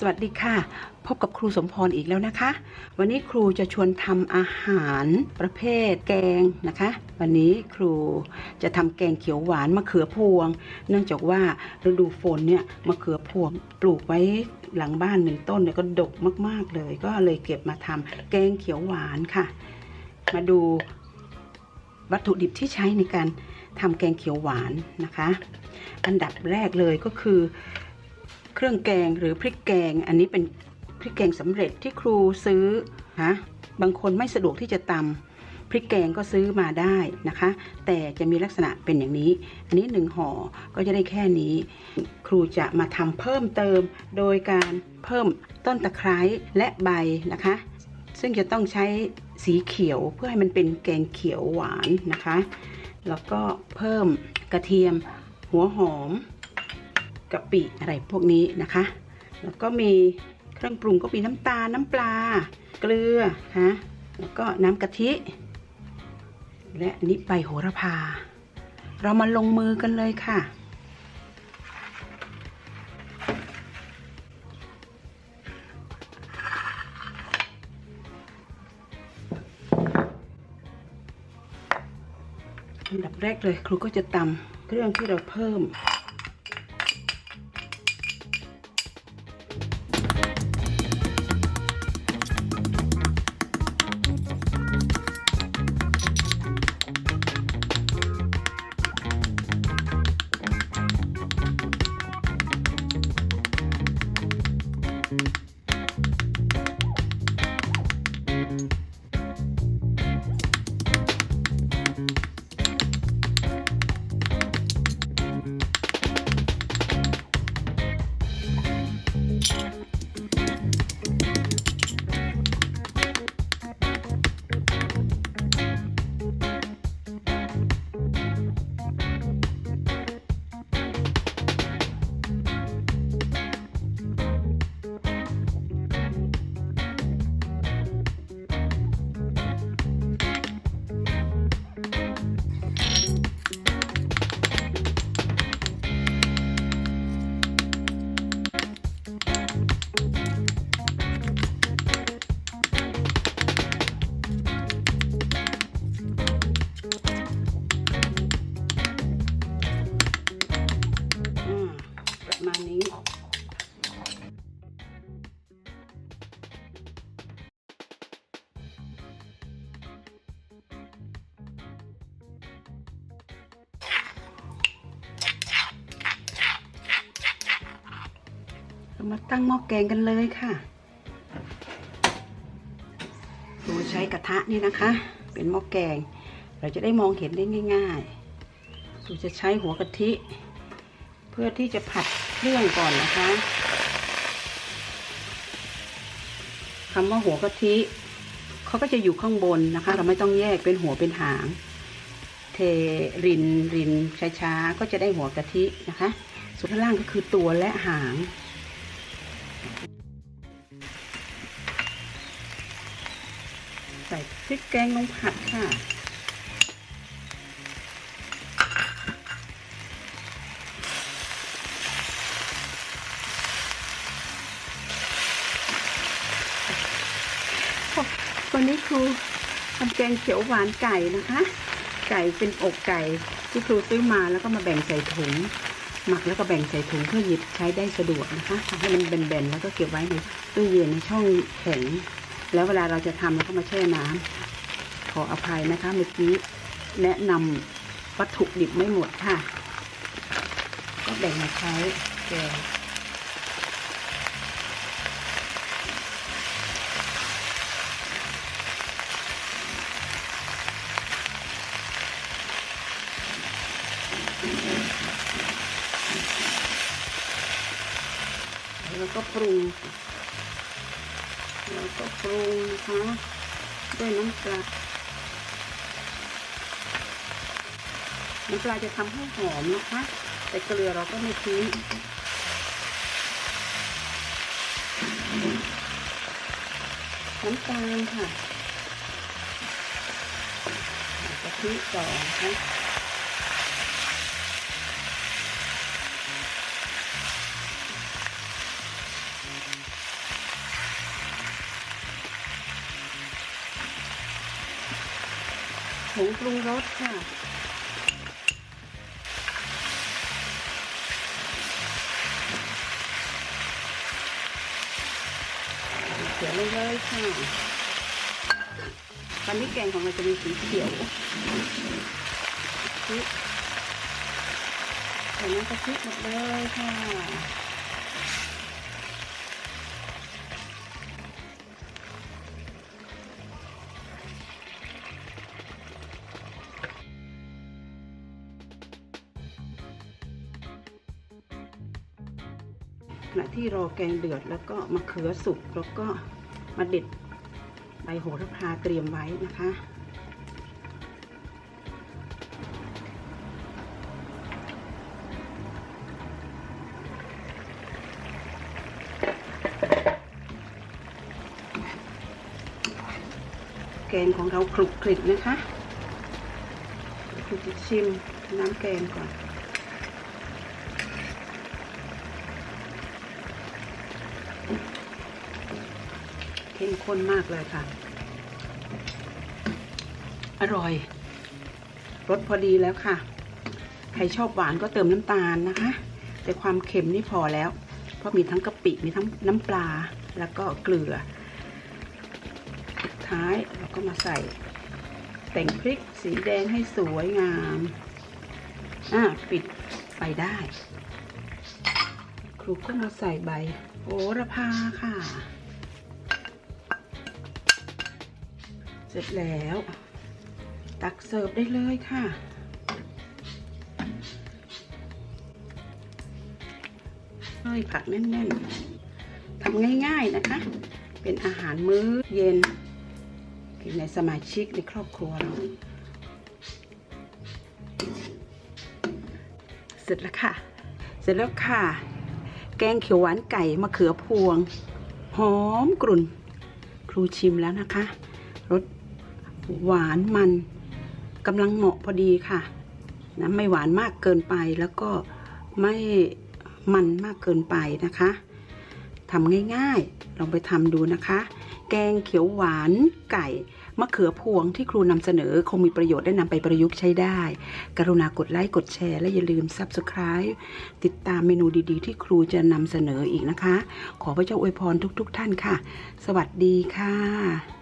สวัสดีค่ะ พบกับครูสมพรอีกแล้วนะคะ วันนี้ครูจะชวนทำอาหารประเภทแกงนะคะ วันนี้ครูจะทำแกงเขียวหวานมะเขือพวง เนื่องจากว่าฤดูฝนเนี่ยมะเขือพวงปลูกไว้หลังบ้านหนึ่งต้นเนี่ยก็ดกมากๆเลย ก็เลยเก็บมาทำแกงเขียวหวานค่ะ มาดูวัตถุดิบที่ใช้ในการทำแกงเขียวหวานนะคะ อันดับแรกเลยก็คือ เครื่องแกงหรือพริกแกง อันนี้เป็นพริกแกงสำเร็จที่ครูซื้อนะบางคนไม่สะดวกที่จะตำพริกแกงก็ซื้อมาได้นะคะ แต่จะมีลักษณะเป็นอย่างนี้ อันนี้หนึ่งห่อก็จะได้แค่นี้ ครูจะมาทำเพิ่มเติม โดยการเพิ่มต้นตะไคร้และใบนะคะ ซึ่งจะต้องใช้สีเขียวเพื่อให้มันเป็นแกงเขียวหวานนะคะ แล้วก็เพิ่มกระเทียมหัวหอม กะปิอะไรพวกนี้นะคะ แล้วก็มีเครื่องปรุงก็มีน้ำตาลน้ำปลา เกลือฮะแล้วก็น้ำกะทิ และอันนี้ใบโหระพา เรามาลงมือกันเลยค่ะอันดับแรกเลยครูก็จะตำเครื่องที่เราเพิ่ม เรามาตั้งหม้อแกงกันเลยค่ะดูใช้กระทะนี่นะคะ เป็นหม้อแกง เราจะได้มองเห็นได้ง่ายๆดูจะใช้หัวกะทิ เพื่อที่จะผัดเครื่องก่อนนะคะคำว่าหัวกะทิเขาก็จะอยู่ข้างบนนะคะ เราไม่ต้องแยกเป็นหัวเป็นหาง เทรินรินช้าๆก็จะได้หัวกะทินะคะ ส่วนข้างล่างก็คือตัวและหาง พริกแกงลงผัดค่ะ วันนี้ครูทำแกงเขียวหวานไก่นะคะ ไก่เป็นอกไก่ที่ครูซื้อมาแล้วก็มาแบ่งใส่ถุง หมักแล้วก็แบ่งใส่ถุงเพื่อหยิบใช้ได้สะดวกนะคะทำให้มันแบนๆแล้วก็เก็บไว้ในตู้เย็นในช่องแข็ง แล้วเวลาเราจะทำเราก็มาแช่น้ำขออภัยนะคะเมื่อกี้แนะนำวัตถุดิบไม่หมดค่ะ ก็แบ่งมาใช้แกงแล้วก็ปรุง แล้วก็ปรุงนะคะด้วยน้ำปลาน้ำปลาจะทำให้หอมนะคะ แต่เกลือเราก็ไม่ทิ้งน้ำตาลค่ะกะทิต่อนะคะ ผงปรุงรสค่ะ เขียวลงเลยค่ะตอนนี้แกงของเราจะมีสีเขียวพริกใส่น้ำกะทิหมดเลยค่ะ ขณะที่รอแกงเดือดแล้วก็มะเขือสุกแล้วก็มาเด็ดใบโหระพาเตรียมไว้นะคะแกงของเราคลุกคลิกนะคะครูจะชิมน้ำแกงก่อน เข้มข้นมากเลยค่ะ อร่อยรสพอดีแล้วค่ะ ใครชอบหวานก็เติมน้ำตาลนะคะ แต่ความเค็มนี่พอแล้ว เพราะมีทั้งกะปิมีทั้งน้ำปลาแล้วก็เกลือสุดท้ายเราก็มาใส่ แต่งพริกสีแดงให้สวยงาม อ่าปิดไปได้ ครูก็มาใส่ใบโห ระพาค่ะ เสร็จแล้ว ตักเสิร์ฟได้เลยค่ะเฮ้ยผักแน่นๆทำง่ายๆนะคะ เป็นอาหารมื้อเย็นกินในสมาชิกในครอบครัวเรา เสร็จแล้วค่ะ เสร็จแล้วค่ะ แกงเขียวหวานไก่มะเขือพวง หอมกรุ่น ครูชิมแล้วนะคะ รสหวานมันกำลังเหมาะพอดีค่ะนะไม่หวานมากเกินไปแล้วก็ไม่มันมากเกินไปนะคะทำง่ายๆ ลองไปทำดูนะคะ แกงเขียวหวานไก่ มะเขือพวงที่ครูนำเสนอคงมีประโยชน์ได้นำไปประยุกต์ใช้ได้ กรุณากดไลค์กดแชร์และอย่าลืม Subscribe ติดตามเมนูดีๆ ที่ครูจะนำเสนออีกนะคะ ขอพระเจ้าอวยพรทุกๆทท่านค่ะ สวัสดีค่ะ